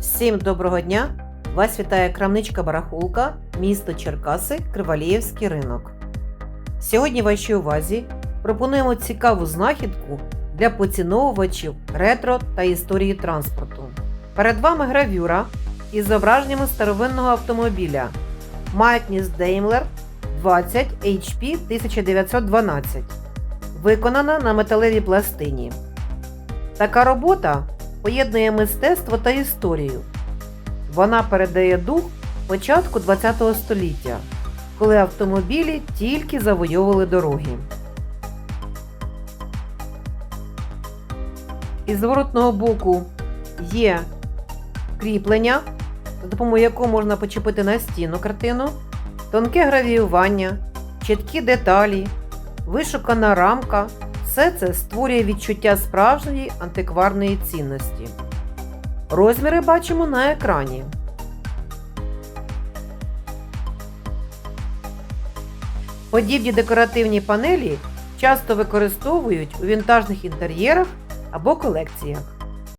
Всім доброго дня! Вас вітає крамничка Барахулка, місто Черкаси, Криваліївський ринок. Сьогодні вашій увазі пропонуємо цікаву знахідку для поціновувачів ретро та історії транспорту. Перед вами гравюра із зображеннями старовинного автомобіля Маятніс Daimler 20 HP 1912, виконана на металевій пластині. Така робота поєднує мистецтво та історію. Вона передає дух початку ХХ століття, коли автомобілі тільки завойовували дороги. Із зворотного боку є кріплення, за допомогою якого можна почепити на стіну картину, тонке гравіювання, чіткі деталі, вишукана рамка. Все це створює відчуття справжньої антикварної цінності. Розміри бачимо на екрані. Подібні декоративні панелі часто використовують у вінтажних інтер'єрах або колекціях.